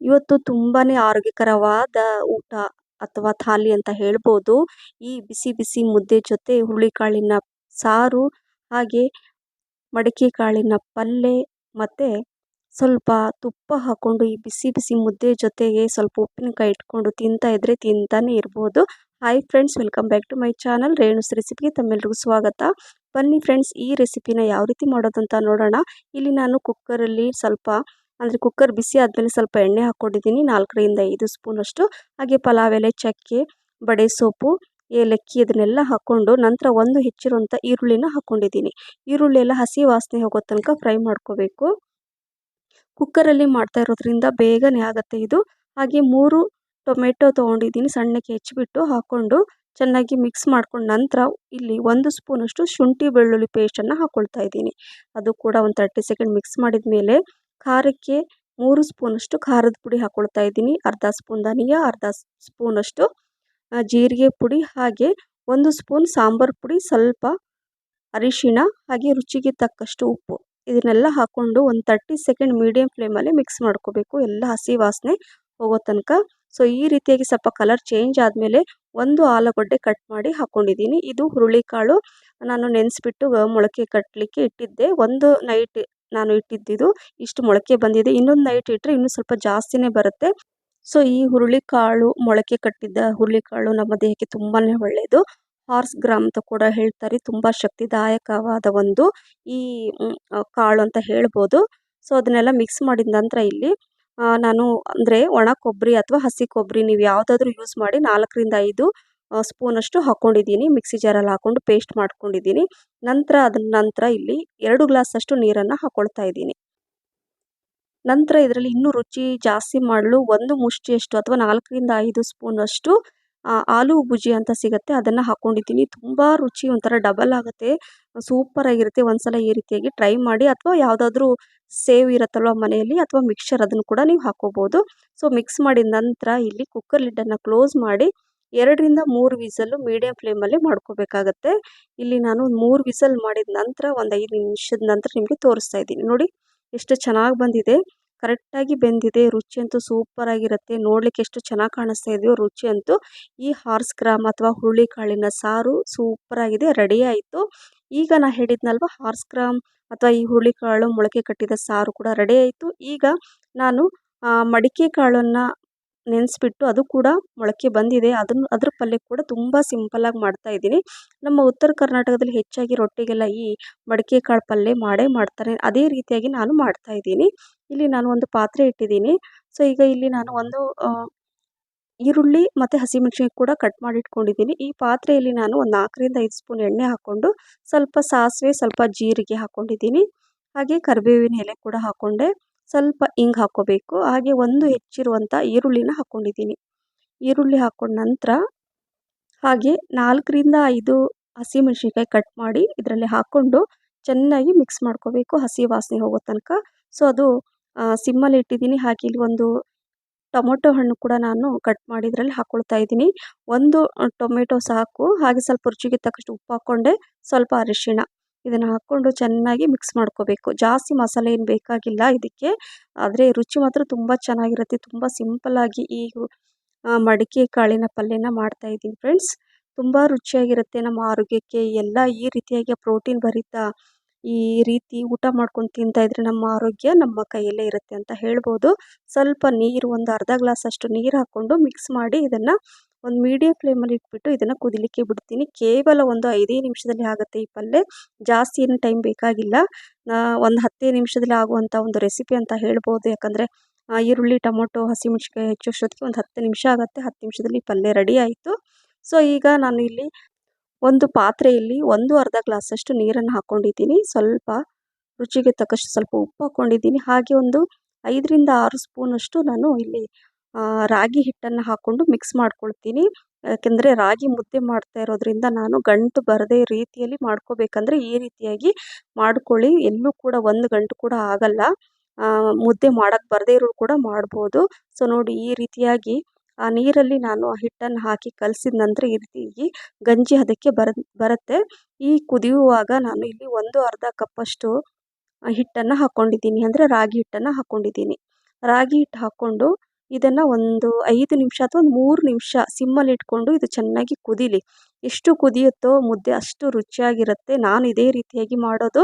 ಇವತ್ತು ತುಂಬಾ ಆರೋಗ್ಯಕರವಾದ ಊಟ ಅಥವಾ ಥಾಲಿ ಅಂತ ಹೇಳ್ಬೋದು. ಈ ಬಿಸಿ ಬಿಸಿ ಮುದ್ದೆ ಜೊತೆ ಹುರುಳಿಕಾಳಿನ ಸಾರು, ಹಾಗೆ ಮಡಿಕೆ ಕಾಳಿನ ಪಲ್ಯ ಮತ್ತು ಸ್ವಲ್ಪ ತುಪ್ಪ ಹಾಕ್ಕೊಂಡು ಈ ಬಿಸಿ ಬಿಸಿ ಮುದ್ದೆ ಜೊತೆಗೆ ಸ್ವಲ್ಪ ಉಪ್ಪಿನಕಾಯಿ ಇಟ್ಕೊಂಡು ತಿಂತಾ ಇದ್ರೆ ತಿಂತಾನೆ ಇರ್ಬೋದು. Hi friends, welcome back to my channel Renu's ರೆಸಿಪಿಗೆ ತಮ್ಮೆಲ್ರಿಗೂ ಸ್ವಾಗತ. ಬನ್ನಿ ಫ್ರೆಂಡ್ಸ್, ಈ ರೆಸಿಪಿನ ಯಾವ ರೀತಿ ಮಾಡೋದಂತ ನೋಡೋಣ. ಇಲ್ಲಿ ನಾನು ಕುಕ್ಕರಲ್ಲಿ ಸ್ವಲ್ಪ ಅಂದರೆ ಕುಕ್ಕರ್ ಬಿಸಿ ಆದಮೇಲೆ ಸ್ವಲ್ಪ ಎಣ್ಣೆ ಹಾಕ್ಕೊಂಡಿದ್ದೀನಿ. ನಾಲ್ಕರಿಂದ ಐದು ಸ್ಪೂನಷ್ಟು ಹಾಗೆ ಪಲಾವ್ ಎಲೆ, ಚಕ್ಕೆ, ಬಡೆ ಸೊಪ್ಪು ಏಲಕ್ಕಿ ಇದನ್ನೆಲ್ಲ ಹಾಕ್ಕೊಂಡು ನಂತರ ಒಂದು ಹೆಚ್ಚಿರುವಂಥ ಈರುಳ್ಳಿನ ಹಾಕ್ಕೊಂಡಿದ್ದೀನಿ. ಈರುಳ್ಳಿ ಎಲ್ಲ ಹಸಿ ವಾಸನೆ ಹೋಗೋ ತನಕ ಫ್ರೈ ಮಾಡ್ಕೋಬೇಕು. ಕುಕ್ಕರಲ್ಲಿ ಮಾಡ್ತಾ ಇರೋದ್ರಿಂದ ಬೇಗನೆ ಆಗುತ್ತೆ ಇದು. ಹಾಗೆ ಮೂರು ಟೊಮೆಟೊ ತೊಗೊಂಡಿದ್ದೀನಿ. ಸಣ್ಣಕ್ಕೆ ಹೆಚ್ಚಿಬಿಟ್ಟು ಹಾಕ್ಕೊಂಡು ಚೆನ್ನಾಗಿ ಮಿಕ್ಸ್ ಮಾಡ್ಕೊಂಡು ನಂತರ ಇಲ್ಲಿ ಒಂದು ಸ್ಪೂನಷ್ಟು ಶುಂಠಿ ಬೆಳ್ಳುಳ್ಳಿ ಪೇಸ್ಟನ್ನು ಹಾಕ್ಕೊಳ್ತಾ ಇದ್ದೀನಿ. ಅದು ಕೂಡ ಒಂದು ತರ್ಟಿ ಸೆಕೆಂಡ್ ಮಿಕ್ಸ್ ಮಾಡಿದ ಮೇಲೆ ಖಾರಕ್ಕೆ ಮೂರು ಸ್ಪೂನಷ್ಟು ಖಾರದ ಪುಡಿ ಹಾಕ್ಕೊಳ್ತಾ ಇದ್ದೀನಿ. ಅರ್ಧ ಸ್ಪೂನ್ ಧನಿಯಾ, ಅರ್ಧ ಸ್ಪೂನಷ್ಟು ಜೀರಿಗೆ ಪುಡಿ, ಹಾಗೆ ಒಂದು ಸ್ಪೂನ್ ಸಾಂಬಾರು ಪುಡಿ, ಸ್ವಲ್ಪ ಅರಿಶಿಣ, ಹಾಗೆ ರುಚಿಗೆ ತಕ್ಕಷ್ಟು ಉಪ್ಪು. ಇದನ್ನೆಲ್ಲ ಹಾಕ್ಕೊಂಡು ಒಂದು ತರ್ಟಿ ಸೆಕೆಂಡ್ ಮೀಡಿಯಂ ಫ್ಲೇಮಲ್ಲಿ ಮಿಕ್ಸ್ ಮಾಡ್ಕೋಬೇಕು. ಎಲ್ಲ ಹಸಿ ವಾಸನೆ ಹೋಗೋ ತನಕ. ಸೊ ಈ ರೀತಿಯಾಗಿ ಸ್ವಲ್ಪ ಕಲರ್ ಚೇಂಜ್ ಆದಮೇಲೆ ಒಂದು ಆಲೂಗಡ್ಡೆ ಕಟ್ ಮಾಡಿ ಹಾಕ್ಕೊಂಡಿದ್ದೀನಿ ಇದು ಹುರುಳಿಕಾಳು. ನಾನು ನೆನೆಸ್ಬಿಟ್ಟು ಮೊಳಕೆ ಕಟ್ಟಲಿಕ್ಕೆ ಇಟ್ಟಿದ್ದೆ. ಒಂದು ನೈಟ್ ನಾನು ಇಟ್ಟಿದ್ದಿದ್ದು ಇಷ್ಟು ಮೊಳಕೆ ಬಂದಿದೆ. ಇನ್ನೊಂದು ನೈಟ್ ಇಟ್ಟರೆ ಇನ್ನೂ ಸ್ವಲ್ಪ ಜಾಸ್ತಿನೇ ಬರುತ್ತೆ. ಸೊ ಈ ಹುರುಳಿಕಾಳು ಮೊಳಕೆ ಕಟ್ಟಿದ್ದ ಹುರುಳಿಕಾಳು ನಮ್ಮ ದೇಹಕ್ಕೆ ತುಂಬಾ ಒಳ್ಳೆಯದು ಹಾರ್ಸ್ ಗ್ರಾಮ್ ಅಂತ ಕೂಡ ಹೇಳ್ತಾರೆ. ತುಂಬ ಶಕ್ತಿದಾಯಕವಾದ ಒಂದು ಈ ಕಾಳು ಅಂತ ಹೇಳ್ಬೋದು. ಸೊ ಅದನ್ನೆಲ್ಲ ಮಿಕ್ಸ್ ಮಾಡಿದ ನಂತರ ಇಲ್ಲಿ ನಾನು ಅಂದರೆ ಒಣ ಕೊಬ್ಬರಿ ಅಥವಾ ಹಸಿ ಕೊಬ್ಬರಿ ನೀವು ಯಾವುದಾದ್ರೂ ಯೂಸ್ ಮಾಡಿ ನಾಲ್ಕರಿಂದ ಐದು ಸ್ಪೂನಷ್ಟು ಹಾಕ್ಕೊಂಡಿದ್ದೀನಿ ಮಿಕ್ಸಿ ಜಾರಲ್ಲಿ ಹಾಕ್ಕೊಂಡು ಪೇಸ್ಟ್ ಮಾಡ್ಕೊಂಡಿದ್ದೀನಿ. ನಂತರ ಅದರ ನಂತರ ಇಲ್ಲಿ ಎರಡು ಗ್ಲಾಸಷ್ಟು ನೀರನ್ನು ಹಾಕ್ಕೊಳ್ತಾ ಇದ್ದೀನಿ. ನಂತರ ಇದರಲ್ಲಿ ಇನ್ನೂ ರುಚಿ ಜಾಸ್ತಿ ಮಾಡಲು ಒಂದು ಮುಷ್ಟಿಯಷ್ಟು ಅಥವಾ ನಾಲ್ಕರಿಂದ ಐದು ಸ್ಪೂನಷ್ಟು ಆಲೂ ಭುಜಿ ಅಂತ ಸಿಗುತ್ತೆ. ಅದನ್ನು ಹಾಕ್ಕೊಂಡಿದ್ದೀನಿ ತುಂಬ ರುಚಿ, ಒಂಥರ ಡಬಲ್ ಆಗುತ್ತೆ. ಸೂಪರಾಗಿರುತ್ತೆ ಒಂದ್ಸಲ ಈ ರೀತಿಯಾಗಿ ಟ್ರೈ ಮಾಡಿ ಅಥವಾ ಯಾವುದಾದ್ರೂ ಸೇವ್ ಇರುತ್ತಲ್ವ ಮನೆಯಲ್ಲಿ ಅಥವಾ ಮಿಕ್ಸರ್ ಅದನ್ನು ಕೂಡ ನೀವು ಹಾಕ್ಕೋಬೋದು ಸೊ ಮಿಕ್ಸ್ ಮಾಡಿದ ನಂತರ ಇಲ್ಲಿ ಕುಕ್ಕರ್ ಲಿಡ್ಡನ್ನು ಕ್ಲೋಸ್ ಮಾಡಿ ಎರಡರಿಂದ ಮೂರು ವಿಸಲು ಮೀಡಿಯಂ ಫ್ಲೇಮಲ್ಲಿ ಮಾಡ್ಕೋಬೇಕಾಗತ್ತೆ. ಇಲ್ಲಿ ನಾನು ಮೂರು ವಿಸಲ್ ಮಾಡಿದ ನಂತರ ಒಂದು ಐದು ನಿಮಿಷದ ನಂತರ ನಿಮಗೆ ತೋರಿಸ್ತಾ ಇದ್ದೀನಿ. ನೋಡಿ, ಎಷ್ಟು ಚೆನ್ನಾಗಿ ಬಂದಿದೆ. ಕರೆಕ್ಟಾಗಿ ಬೆಂದಿದೆ. ರುಚಿ ಅಂತೂ ಸೂಪರಾಗಿರುತ್ತೆ ನೋಡಲಿಕ್ಕೆ ಎಷ್ಟು ಚೆನ್ನಾಗಿ ಕಾಣಿಸ್ತಾ ಇದೆಯೋ ರುಚಿ ಅಂತೂ. ಈ ಹಾರ್ಸ್ ಗ್ರಾಮ್ ಅಥವಾ ಹುರುಳಿಕಾಳಿನ ಸಾರು ಸೂಪರಾಗಿದೆ ರೆಡಿ ಆಯಿತು. ಈಗ ನಾ ಹೇಳಿದ್ನಲ್ವ ಹಾರ್ಸ್ ಗ್ರಾಮ್ ಅಥವಾ ಈ ಹುರುಳಿಕಾಳು ಮೊಳಕೆ ಕಟ್ಟಿದ ಸಾರು ಕೂಡ ರೆಡಿ ಆಯಿತು. ಈಗ ನಾನು ಮಡಿಕೆ ಕಾಳನ್ನು ನೆನೆಸ್ಬಿಟ್ಟು ಅದು ಕೂಡ ಮೊಳಕೆ ಬಂದಿದೆ. ಅದನ್ನು, ಅದ್ರ ಪಲ್ಯ ಕೂಡ ತುಂಬ ಸಿಂಪಲ್ಲಾಗಿ ಮಾಡ್ತಾಯಿದ್ದೀನಿ ನಮ್ಮ ಉತ್ತರ ಕರ್ನಾಟಕದಲ್ಲಿ ಹೆಚ್ಚಾಗಿ ರೊಟ್ಟಿಗೆಲ್ಲ ಈ ಮಡಿಕೆ ಕಾಳು ಪಲ್ಯ ಮಾಡೇ ಮಾಡ್ತಾರೆ. ಅದೇ ರೀತಿಯಾಗಿ ನಾನು ಮಾಡ್ತಾಯಿದ್ದೀನಿ ಇಲ್ಲಿ ನಾನು ಒಂದು ಪಾತ್ರೆ ಇಟ್ಟಿದ್ದೀನಿ. ಸೊ, ಈಗ ಇಲ್ಲಿ ನಾನು ಒಂದು ಈರುಳ್ಳಿ ಮತ್ತು ಹಸಿಮೆಣ್ಸಿನ್ಕಾಯಿ ಕೂಡ ಕಟ್ ಮಾಡಿ ಇಟ್ಕೊಂಡಿದ್ದೀನಿ. ಈ ಪಾತ್ರೆಯಲ್ಲಿ ನಾನು ಒಂದು ನಾಲ್ಕರಿಂದ ಐದು ಸ್ಪೂನ್ ಎಣ್ಣೆ ಹಾಕ್ಕೊಂಡು ಸ್ವಲ್ಪ ಸಾಸಿವೆ, ಸ್ವಲ್ಪ ಜೀರಿಗೆ ಹಾಕ್ಕೊಂಡಿದ್ದೀನಿ ಹಾಗೆ ಕರಿಬೇವಿನ ಎಲೆ ಕೂಡ ಹಾಕ್ಕೊಂಡೆ ಸ್ವಲ್ಪ ಹಿಂಗೆ ಹಾಕ್ಕೋಬೇಕು ಹಾಗೆ ಒಂದು ಹೆಚ್ಚಿರುವಂಥ ಈರುಳ್ಳಿನ ಹಾಕ್ಕೊಂಡಿದ್ದೀನಿ ಈರುಳ್ಳಿ ಹಾಕ್ಕೊಂಡ ನಂತರ ಹಾಗೆ ನಾಲ್ಕರಿಂದ ಐದು ಹಸಿಮೆಣ್ಸಿನ್ಕಾಯಿ ಕಟ್ ಮಾಡಿ ಇದರಲ್ಲಿ ಹಾಕ್ಕೊಂಡು ಚೆನ್ನಾಗಿ ಮಿಕ್ಸ್ ಮಾಡ್ಕೋಬೇಕು. ಹಸಿ ವಾಸನೆ ಹೋಗೋ ತನಕ. ಸೊ, ಅದು ಸಿಮ್ಮಲ್ಲಿ ಇಟ್ಟಿದ್ದೀನಿ. ಹಾಗೆ ಇಲ್ಲಿ ಒಂದು ಟೊಮೊಟೊ ಹಣ್ಣು ಕೂಡ ನಾನು ಕಟ್ ಮಾಡಿ ಇದರಲ್ಲಿ ಹಾಕ್ಕೊಳ್ತಾ ಇದ್ದೀನಿ. ಒಂದು ಟೊಮೆಟೊ ಸಾಕು. ಹಾಗೆ ಸ್ವಲ್ಪ ರುಚಿಗೆ ತಕ್ಕಷ್ಟು ಉಪ್ಪು ಹಾಕ್ಕೊಂಡೆ ಸ್ವಲ್ಪ ಅರಿಶಿಣ. ಇದನ್ನು ಹಾಕ್ಕೊಂಡು ಚೆನ್ನಾಗಿ ಮಿಕ್ಸ್ ಮಾಡ್ಕೋಬೇಕು. ಜಾಸ್ತಿ ಮಸಾಲೆ ಏನು ಬೇಕಾಗಿಲ್ಲ ಇದಕ್ಕೆ. ಆದರೆ ರುಚಿ ಮಾತ್ರ ತುಂಬ ಚೆನ್ನಾಗಿರುತ್ತೆ. ತುಂಬ ಸಿಂಪಲ್ಲಾಗಿ ಈ ಮಡಿಕೆ ಕಾಳಿನ ಪಲ್ಯನ ಮಾಡ್ತಾಯಿದ್ದೀನಿ ಫ್ರೆಂಡ್ಸ್ ತುಂಬ ರುಚಿಯಾಗಿರುತ್ತೆ ನಮ್ಮ ಆರೋಗ್ಯಕ್ಕೆ. ಎಲ್ಲ ಈ ರೀತಿಯಾಗಿ ಪ್ರೋಟೀನ್ ಭರಿತ ಈ ರೀತಿ ಊಟ ಮಾಡ್ಕೊಂಡು ತಿಂತಾಯಿದ್ರೆ ನಮ್ಮ ಆರೋಗ್ಯ ನಮ್ಮ ಕೈಯಲ್ಲೇ ಇರುತ್ತೆ ಅಂತ ಹೇಳ್ಬೋದು. ಸ್ವಲ್ಪ ನೀರು, ಒಂದು ಅರ್ಧ ಗ್ಲಾಸ್ ಅಷ್ಟು ನೀರು ಹಾಕ್ಕೊಂಡು ಮಿಕ್ಸ್ ಮಾಡಿ ಇದನ್ನು ಒಂದು ಮೀಡಿಯಂ ಫ್ಲೇಮಲ್ಲಿ ಇಟ್ಬಿಟ್ಟು ಇದನ್ನು ಕುದಿಲಿಕ್ಕೆ ಬಿಡ್ತೀನಿ. ಕೇವಲ ಒಂದು ಐದೇ ನಿಮಿಷದಲ್ಲಿ ಆಗುತ್ತೆ ಈ ಪಲ್ಯ ಜಾಸ್ತಿ ಏನು ಟೈಮ್ ಬೇಕಾಗಿಲ್ಲ. ಒಂದು ಹತ್ತೇ ನಿಮಿಷದಲ್ಲಿ ಆಗುವಂಥ ಒಂದು ರೆಸಿಪಿ ಅಂತ ಹೇಳ್ಬೋದು. ಯಾಕಂದರೆ ಈರುಳ್ಳಿ, ಟೊಮೊಟೊ ಹಸಿಮೆಣ್ಸಿಕಾಯಿ ಹೆಚ್ಚೋಷ್ಟೊತ್ತಿಗೆ ಒಂದು ಹತ್ತು ನಿಮಿಷ ಆಗುತ್ತೆ. ಹತ್ತು ನಿಮಿಷದಲ್ಲಿ ಪಲ್ಯ ರೆಡಿ ಆಯಿತು. ಸೊ ಈಗ ನಾನು ಇಲ್ಲಿ ಒಂದು ಪಾತ್ರೆಯಲ್ಲಿ ಒಂದು ಅರ್ಧ ಗ್ಲಾಸಷ್ಟು ನೀರನ್ನು ಹಾಕ್ಕೊಂಡಿದ್ದೀನಿ ಸ್ವಲ್ಪ ರುಚಿಗೆ ತಕ್ಕಷ್ಟು ಸ್ವಲ್ಪ ಉಪ್ಪು ಹಾಕ್ಕೊಂಡಿದ್ದೀನಿ ಹಾಗೆ ಒಂದು ಐದರಿಂದ ಆರು ಸ್ಪೂನಷ್ಟು ನಾನು ಇಲ್ಲಿ ರಾಗಿ ಹಿಟ್ಟನ್ನು ಹಾಕ್ಕೊಂಡು ಮಿಕ್ಸ್ ಮಾಡ್ಕೊಳ್ತೀನಿ. ಯಾಕೆಂದರೆ ರಾಗಿ ಮುದ್ದೆ ಮಾಡ್ತಾ ಇರೋದ್ರಿಂದ ನಾನು ಗಂಟು ಬರದೇ ರೀತಿಯಲ್ಲಿ ಮಾಡ್ಕೋಬೇಕಂದ್ರೆ ಈ ರೀತಿಯಾಗಿ ಮಾಡ್ಕೊಳ್ಳಿ. ಎಲ್ಲೂ ಕೂಡ ಒಂದು ಗಂಟು ಕೂಡ ಆಗಲ್ಲ. ಮುದ್ದೆ ಮಾಡೋಕ್ಕೆ ಬರದೇ ಇರೋರು ಕೂಡ ಮಾಡ್ಬೋದು. ಸೊ ನೋಡಿ ಈ ರೀತಿಯಾಗಿ ಆ ನೀರಲ್ಲಿ ನಾನು ಆ ಹಿಟ್ಟನ್ನು ಹಾಕಿ ಕಲಸಿದ ನಂತರ ಈ ರೀತಿಯಾಗಿ ಗಂಜಿ ಅದಕ್ಕೆ ಬರ, ಬರುತ್ತೆ. ಈ ಕುದಿಯುವಾಗ ನಾನು ಇಲ್ಲಿ ಒಂದು ಅರ್ಧ ಕಪ್ಪಷ್ಟು ಹಿಟ್ಟನ್ನು ಹಾಕ್ಕೊಂಡಿದ್ದೀನಿ ಅಂದರೆ ರಾಗಿ ಹಿಟ್ಟನ್ನು ಹಾಕ್ಕೊಂಡಿದ್ದೀನಿ ರಾಗಿ ಹಿಟ್ಟು ಹಾಕ್ಕೊಂಡು ಇದನ್ನು ಒಂದು ಐದು ನಿಮಿಷ ಅಥವಾ ಒಂದು ಮೂರು ನಿಮಿಷ ಸಿಮ್ಮಲ್ಲಿ ಇಟ್ಕೊಂಡು ಇದು ಚೆನ್ನಾಗಿ ಕುದೀಲಿ. ಎಷ್ಟು ಕುದಿಯುತ್ತೋ ಮುದ್ದೆ ಅಷ್ಟು ರುಚಿಯಾಗಿರುತ್ತೆ. ನಾನು ಇದೇ ರೀತಿಯಾಗಿ ಮಾಡೋದು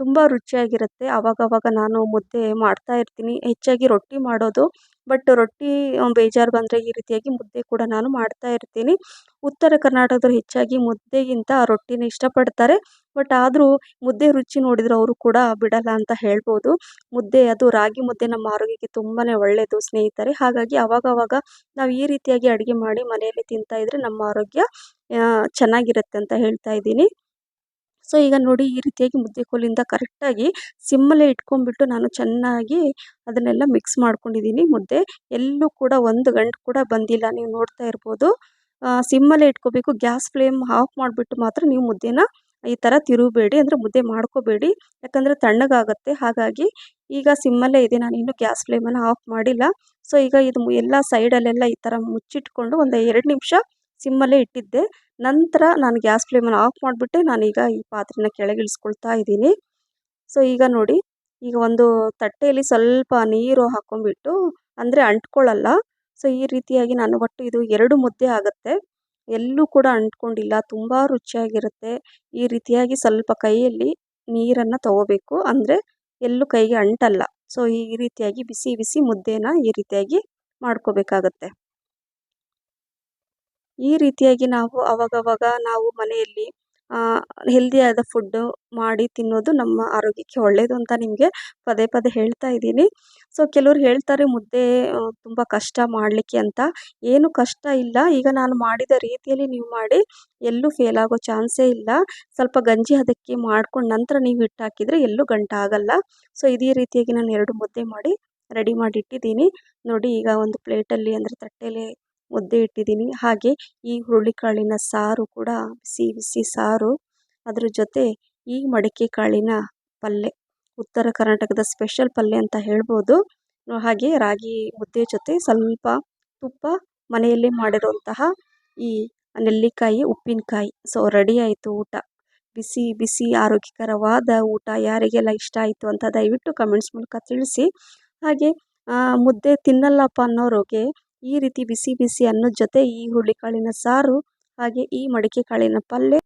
ತುಂಬ ರುಚಿಯಾಗಿರುತ್ತೆ. ಆವಾಗವಾಗ ನಾನು ಮುದ್ದೆ ಮಾಡ್ತಾ ಇರ್ತೀನಿ. ಹೆಚ್ಚಾಗಿ ರೊಟ್ಟಿ ಮಾಡೋದು ಬಟ್ ರೊಟ್ಟಿ ಬೇಜಾರು ಬಂದರೆ ಈ ರೀತಿಯಾಗಿ ಮುದ್ದೆ ಕೂಡ ನಾನು ಮಾಡ್ತಾ ಇರ್ತೀನಿ. ಉತ್ತರ ಕರ್ನಾಟಕದವ್ರು ಹೆಚ್ಚಾಗಿ ಮುದ್ದೆಗಿಂತ ರೊಟ್ಟಿನ ಇಷ್ಟಪಡ್ತಾರೆ. ಬಟ್ ಆದರೂ ಮುದ್ದೆ ರುಚಿ ನೋಡಿದರೆ ಅವರು ಕೂಡ ಬಿಡಲ್ಲ ಅಂತ ಹೇಳ್ಬೋದು. ಮುದ್ದೆ, ಅದು ರಾಗಿ ಮುದ್ದೆ ನಮ್ಮ ಆರೋಗ್ಯಕ್ಕೆ ತುಂಬಾ ಒಳ್ಳೆಯದು ಸ್ನೇಹಿತರೆ. ಹಾಗಾಗಿ ಅವಾಗವಾಗ ನಾವು ಈ ರೀತಿಯಾಗಿ ಅಡುಗೆ ಮಾಡಿ ಮನೆಯಲ್ಲಿ ತಿಂತಾ ಇದ್ದರೆ ನಮ್ಮ ಆರೋಗ್ಯ ಚೆನ್ನಾಗಿರುತ್ತೆ ಅಂತ ಹೇಳ್ತಾ ಇದ್ದೀನಿ. ಸೊ, ಈಗ ನೋಡಿ ಈ ರೀತಿಯಾಗಿ ಮುದ್ದೆ ಕೋಲಿಂದ ಕರೆಕ್ಟಾಗಿ ಸಿಮ್ಮಲ್ಲೇ ಇಟ್ಕೊಂಡ್ಬಿಟ್ಟು ನಾನು ಚೆನ್ನಾಗಿ ಅದನ್ನೆಲ್ಲ ಮಿಕ್ಸ್ ಮಾಡ್ಕೊಂಡಿದ್ದೀನಿ ಮುದ್ದೆ. ಎಲ್ಲೂ ಕೂಡ ಒಂದು ಗಂಟು ಕೂಡ ಬಂದಿಲ್ಲ, ನೀವು ನೋಡ್ತಾ ಇರ್ಬೋದು. ಸಿಮ್ಮಲ್ಲೇ ಇಟ್ಕೋಬೇಕು. ಗ್ಯಾಸ್ ಫ್ಲೇಮ್ ಆಫ್ ಮಾಡಿಬಿಟ್ಟು ಮಾತ್ರ ನೀವು ಮುದ್ದೆನ ಈ ಥರ ತಿರುಗಬೇಡಿ, ಅಂದರೆ ಮುದ್ದೆ ಮಾಡ್ಕೋಬೇಡಿ. ಯಾಕಂದರೆ ತಣ್ಣಗಾಗುತ್ತೆ. ಹಾಗಾಗಿ ಈಗ ಸಿಮ್ಮಲ್ಲೇ ಇದೆ. ನಾನು ಇನ್ನೂ ಗ್ಯಾಸ್ ಫ್ಲೇಮನ್ನು ಆಫ್ ಮಾಡಿಲ್ಲ. ಸೊ, ಈಗ ಇದು ಎಲ್ಲ ಸೈಡಲ್ಲೆಲ್ಲ ಈ ಥರ ಮುಚ್ಚಿಟ್ಕೊಂಡು ಒಂದು ಎರಡು ನಿಮಿಷ ಸಿಮ್ಮಲ್ಲೇ ಇಟ್ಟಿದ್ದೆ. ನಂತರ ನಾನು ಗ್ಯಾಸ್ ಫ್ಲೇಮನ್ನು ಆಫ್ ಮಾಡಿಬಿಟ್ಟೆ ನಾನೀಗ ಈ ಪಾತ್ರೆನ ಕೆಳಗೆ ಇಳಿಸ್ಕೊಳ್ತಾ ಇದ್ದೀನಿ. ಸೊ, ಈಗ ನೋಡಿ, ಈಗ ಒಂದು ತಟ್ಟೆಯಲ್ಲಿ ಸ್ವಲ್ಪ ನೀರು ಹಾಕೊಂಡ್ಬಿಟ್ಟು, ಅಂದರೆ ಅಂಟ್ಕೊಳ್ಳಲ್ಲ. ಸೊ, ಈ ರೀತಿಯಾಗಿ ನಾನು ಒಟ್ಟು ಇದು ಎರಡು ಮುದ್ದೆ ಆಗುತ್ತೆ. ಎಲ್ಲೂ ಕೂಡ ಅಂಟ್ಕೊಂಡಿಲ್ಲ, ತುಂಬ ರುಚಿಯಾಗಿರುತ್ತೆ. ಈ ರೀತಿಯಾಗಿ ಸ್ವಲ್ಪ ಕೈಯಲ್ಲಿ ನೀರನ್ನು ತಗೋಬೇಕು. ಅಂದರೆ ಎಲ್ಲೂ ಕೈಗೆ ಅಂಟಲ್ಲ. ಸೊ, ಈ ರೀತಿಯಾಗಿ ಬಿಸಿ ಬಿಸಿ ಮುದ್ದೆನ ಈ ರೀತಿಯಾಗಿ ಮಾಡ್ಕೋಬೇಕಾಗತ್ತೆ. ಈ ರೀತಿಯಾಗಿ ನಾವು ಅವಾಗವಾಗ ನಾವು ಮನೆಯಲ್ಲಿ ಹೆಲ್ದಿಯಾದ ಫುಡ್ಡು ಮಾಡಿ ತಿನ್ನೋದು ನಮ್ಮ ಆರೋಗ್ಯಕ್ಕೆ ಒಳ್ಳೆಯದು ಅಂತ ನಿಮಗೆ ಪದೇ ಪದೇ ಹೇಳ್ತಾ ಇದ್ದೀನಿ. ಸೊ ಕೆಲವ್ರು ಹೇಳ್ತಾರೆ ಮುದ್ದೆ ತುಂಬ ಕಷ್ಟ ಮಾಡಲಿಕ್ಕೆ ಅಂತ. ಏನು ಕಷ್ಟ ಇಲ್ಲ. ಈಗ ನಾನು ಮಾಡಿದ ರೀತಿಯಲ್ಲಿ ನೀವು ಮಾಡಿ, ಎಲ್ಲೂ ಫೇಲ್ ಆಗೋ ಚಾನ್ಸೇ ಇಲ್ಲ. ಸ್ವಲ್ಪ ಗಂಜಿ ಅದಕ್ಕೆ ಮಾಡ್ಕೊಂಡು ನಂತರ ನೀವು ಹಿಟ್ಟು ಹಾಕಿದರೆ ಎಲ್ಲೂ ಗಂಟಾಗಲ್ಲ ಸೊ ಇದೇ ರೀತಿಯಾಗಿ ನಾನು ಎರಡು ಮುದ್ದೆ ಮಾಡಿ ರೆಡಿ ಮಾಡಿ ಇಟ್ಟಿದ್ದೀನಿ. ನೋಡಿ ಈಗ ಒಂದು ಪ್ಲೇಟಲ್ಲಿ ಅಂದರೆ ತಟ್ಟೆಯಲ್ಲಿ ಮುದ್ದೆ ಇಟ್ಟಿದ್ದೀನಿ. ಹಾಗೆ ಈ ಹುರುಳಿಕಾಳಿನ ಸಾರು ಕೂಡ ಬಿಸಿ ಬಿಸಿ ಸಾರು. ಅದ್ರ ಜೊತೆ ಈ ಮಡಿಕೆ ಕಾಳಿನ ಪಲ್ಯ ಉತ್ತರ ಕರ್ನಾಟಕದ ಸ್ಪೆಷಲ್ ಪಲ್ಯ ಅಂತ ಹೇಳ್ಬೋದು. ಹಾಗೆ ರಾಗಿ ಮುದ್ದೆ ಜೊತೆ ಸ್ವಲ್ಪ ತುಪ್ಪ, ಮನೆಯಲ್ಲೇ ಮಾಡಿರುವಂತಹ ಈ ನೆಲ್ಲಿಕಾಯಿ, ಉಪ್ಪಿನಕಾಯಿ. ಸೊ ರೆಡಿ ಆಯಿತು ಊಟ. ಬಿಸಿ ಬಿಸಿ ಆರೋಗ್ಯಕರವಾದ ಊಟ. ಯಾರಿಗೆಲ್ಲ ಇಷ್ಟ ಆಯಿತು ಅಂತ ದಯವಿಟ್ಟು ಕಮೆಂಟ್ಸ್ ಮೂಲಕ ತಿಳಿಸಿ. ಹಾಗೆ ಮುದ್ದೆ ತಿನ್ನಲ್ಲಪ್ಪ ಅನ್ನೋರಿಗೆ ಈ ರೀತಿ ಬಿಸಿ ಬಿಸಿ ಅನ್ನದ ಜೊತೆ ಈ ಹುರುಳಿಕಾಳಿನ ಸಾರು ಹಾಗೆ ಈ ಮಡಿಕೆ ಕಾಳಿನ ಪಲ್ಯ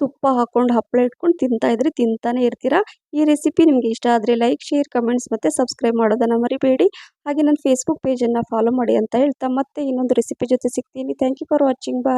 ತುಪ್ಪ ಹಾಕ್ಕೊಂಡು ಹಪ್ಪಳ ಇಟ್ಕೊಂಡು ತಿಂತಾ ಇದ್ರೆ ತಿಂತಾನೆ ಇರ್ತೀರಾ? ಈ ರೆಸಿಪಿ ನಿಮಗೆ ಇಷ್ಟ ಆದರೆ ಲೈಕ್, ಶೇರ್, ಕಮೆಂಟ್ಸ್ ಮತ್ತು ಸಬ್ಸ್ಕ್ರೈಬ್ ಮಾಡೋದನ್ನು ಮರಿಬೇಡಿ. ಹಾಗೆ ನನ್ನ ಫೇಸ್ಬುಕ್ ಪೇಜನ್ನು ಫಾಲೋ ಮಾಡಿ ಅಂತ ಹೇಳ್ತಾ ಮತ್ತೆ ಇನ್ನೊಂದು ರೆಸಿಪಿ ಜೊತೆ ಸಿಗ್ತೀನಿ. Thank you for watching bye